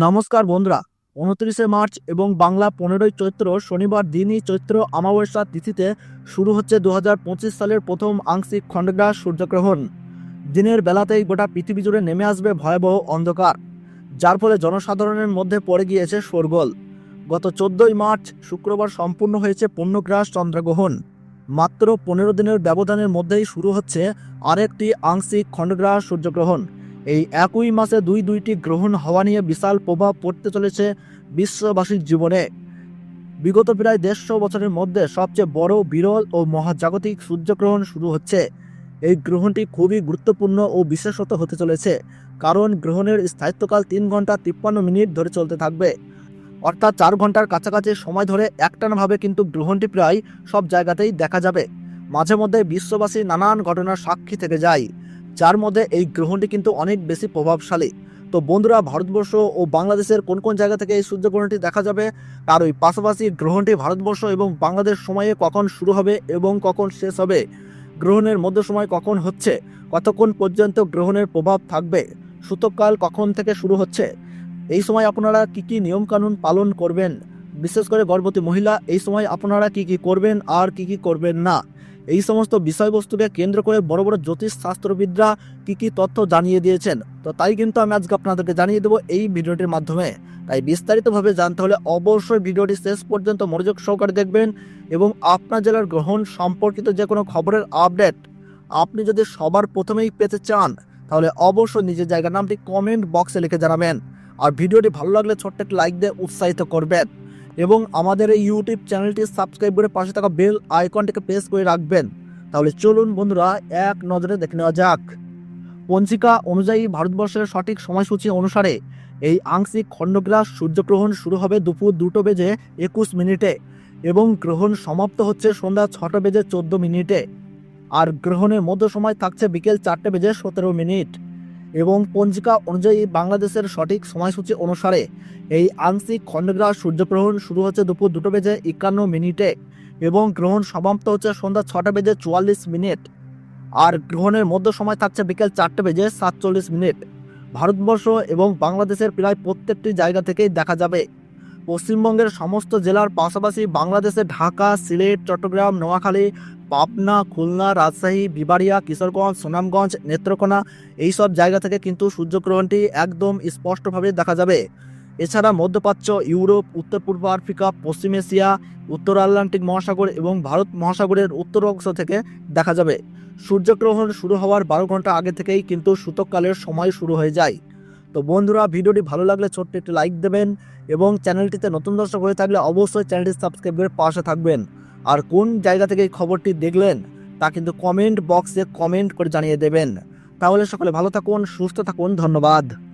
নমস্কার বন্ধুরা, উনত্রিশে মার্চ এবং বাংলা পনেরোই চৈত্র শনিবার দিনই চৈত্র অমাবস্যা তিথিতে শুরু হচ্ছে দু হাজার পঁচিশ সালের প্রথম আংশিক খণ্ডগ্রাস সূর্যগ্রহণ। দিনের বেলাতেই গোটা পৃথিবী জুড়ে নেমে আসবে ভয়াবহ অন্ধকার, যার ফলে জনসাধারণের মধ্যে পড়ে গিয়েছে শোরগোল। গত চোদ্দই মার্চ শুক্রবার সম্পূর্ণ হয়েছে পূর্ণগ্রাস চন্দ্রগ্রহণ। মাত্র পনেরো দিনের ব্যবধানের মধ্যেই শুরু হচ্ছে আরেকটি আংশিক খণ্ডগ্রাস সূর্যগ্রহণ। এই একই মাসে দুই দুইটি গ্রহণ হওয়া নিয়ে বিশাল প্রভাব পড়তে চলেছে বিশ্ববাসীর জীবনে। বিগত প্রায় দেড়শো বছরের মধ্যে সবচেয়ে বড়, বিরল ও মহাজাগতিক সূর্যগ্রহণ শুরু হচ্ছে। এই গ্রহণটি খুবই গুরুত্বপূর্ণ ও বিশেষত হতে চলেছে, কারণ গ্রহণের স্থায়িত্বকাল তিন ঘণ্টা তিপ্পান্ন মিনিট ধরে চলতে থাকবে। অর্থাৎ চার ঘণ্টার কাছাকাছি সময় ধরে একটানাভাবে কিন্তু গ্রহণটি প্রায় সব জায়গাতেই দেখা যাবে। মাঝে মধ্যে বিশ্ববাসী নানান ঘটনার সাক্ষী থেকে যায়। যার মধ্যে এই গ্রহণটি কিন্তু অনেক বেশি প্রভাবশালী। তো বন্ধুরা, ভারতবর্ষ ও বাংলাদেশের কোন কোন জায়গা থেকে এই সূর্যগ্রহণটি দেখা যাবে আর ওই পাশাপাশি গ্রহণটি ভারতবর্ষ এবং বাংলাদেশ সময়ে কখন শুরু হবে এবং কখন শেষ হবে, গ্রহণের মধ্য সময় কখন হচ্ছে, কতক্ষণ পর্যন্ত গ্রহণের প্রভাব থাকবে সূতককাল কখন থেকে শুরু হচ্ছে, এই সময় আপনারা কি কি নিয়মকানুন পালন করবেন, বিশেষ করে গর্ভবতী মহিলা, এই সময় আপনারা কি কি করবেন আর কি কি করবেন না এই সমস্ত বিষয়বস্তুকে কেন্দ্র করে বড় বড় জ্যোতিষ শাস্ত্রবিদরা কি কি তথ্য জানিয়ে দিয়েছেন? তো তাই কিন্তু আমি আজকে আপনাদেরকে জানিয়ে দেবো এই ভিডিওটির মাধ্যমে। তাই বিস্তারিতভাবে জানতে হলে অবশ্যই ভিডিওটি শেষ পর্যন্ত মনোযোগ সহকারে দেখবেন এবং আপনার জেলার গ্রহণ সম্পর্কিত যে কোনো খবরের আপডেট আপনি যদি সবার প্রথমেই পেতে চান, তাহলে অবশ্যই নিজের জায়গার নামটি কমেন্ট বক্সে লিখে জানাবেন। আর ভিডিওটি ভালো লাগলে ছোট্ট একটি লাইক দিয়ে উৎসাহিত করবেন। এবং আমাদের এই ইউটিউব চ্যানেলটি সাবস্ক্রাইব করে পাশে থাকা বেল আইকনটিকে প্রেস করে রাখবেন। তাহলে চলুন বন্ধুরা, এক নজরে দেখে নেওয়া যাক। পঞ্জিকা অনুযায়ী ভারতবর্ষের সঠিক সময়সূচি অনুসারে এই আংশিক খণ্ডগ্রাস সূর্যগ্রহণ শুরু হবে দুপুর দুটো বেজে একুশ মিনিটে এবং গ্রহণ সমাপ্ত হচ্ছে সন্ধ্যা ছটা বেজে চোদ্দ মিনিটে। আর গ্রহণের মধ্য সময় থাকছে বিকেল চারটে বেজে সতেরো মিনিট। এবং পঞ্জিকা অনুযায়ী বাংলাদেশের সঠিক সময়সূচি অনুসারে এই আংশিক খণ্ডগ্রাস সূর্যগ্রহণ শুরু হচ্ছে দুপুর দুটো বেজে একান্ন মিনিটে এবং গ্রহণ সমাপ্ত হচ্ছে সন্ধ্যা ছটা বেজে চুয়াল্লিশ মিনিট। আর গ্রহণের মধ্য সময় থাকছে বিকেল চারটে বেজে সাতচল্লিশ মিনিট। ভারতবর্ষ এবং বাংলাদেশের প্রায় প্রত্যেকটি জায়গা থেকেই দেখা যাবে। পশ্চিমবঙ্গের সমস্ত জেলার পাশাপাশি বাংলাদেশে ঢাকা, সিলেট, চট্টগ্রাম, নোয়াখালী, পাবনা, খুলনা, রাজশাহী, বিবাড়িয়া, কিশোরগঞ্জ, সুনামগঞ্জ, নেত্রকোনা এই সব জায়গা থেকে কিন্তু সূর্যগ্রহণটি একদম স্পষ্টভাবে দেখা যাবে। এছাড়া মধ্যপ্রাচ্য, ইউরোপ, উত্তর পূর্ব আফ্রিকা, পশ্চিম এশিয়া, উত্তর আটলান্টিক মহাসাগর এবং ভারত মহাসাগরের উত্তর অংশ থেকে দেখা যাবে। সূর্যগ্রহণ শুরু হওয়ার বারো ঘণ্টা আগে থেকেই কিন্তু সূতককালের সময় শুরু হয়ে যায়। তো বন্ধুরা, ভিডিওটি ভালো লাগলে ছোট্ট একটি লাইক দেবেন এবং চ্যানেলটিতে নতুন দর্শক হয়ে থাকলে অবশ্যই চ্যানেলটি সাবস্ক্রাইব করে পাশে থাকবেন। আর কোন জায়গা থেকে এই খবরটি দেখলেন, তা কিন্তু কমেন্ট বক্সে কমেন্ট করে জানিয়ে দেবেন। তাহলে সকলে ভালো থাকুন, সুস্থ থাকুন, ধন্যবাদ।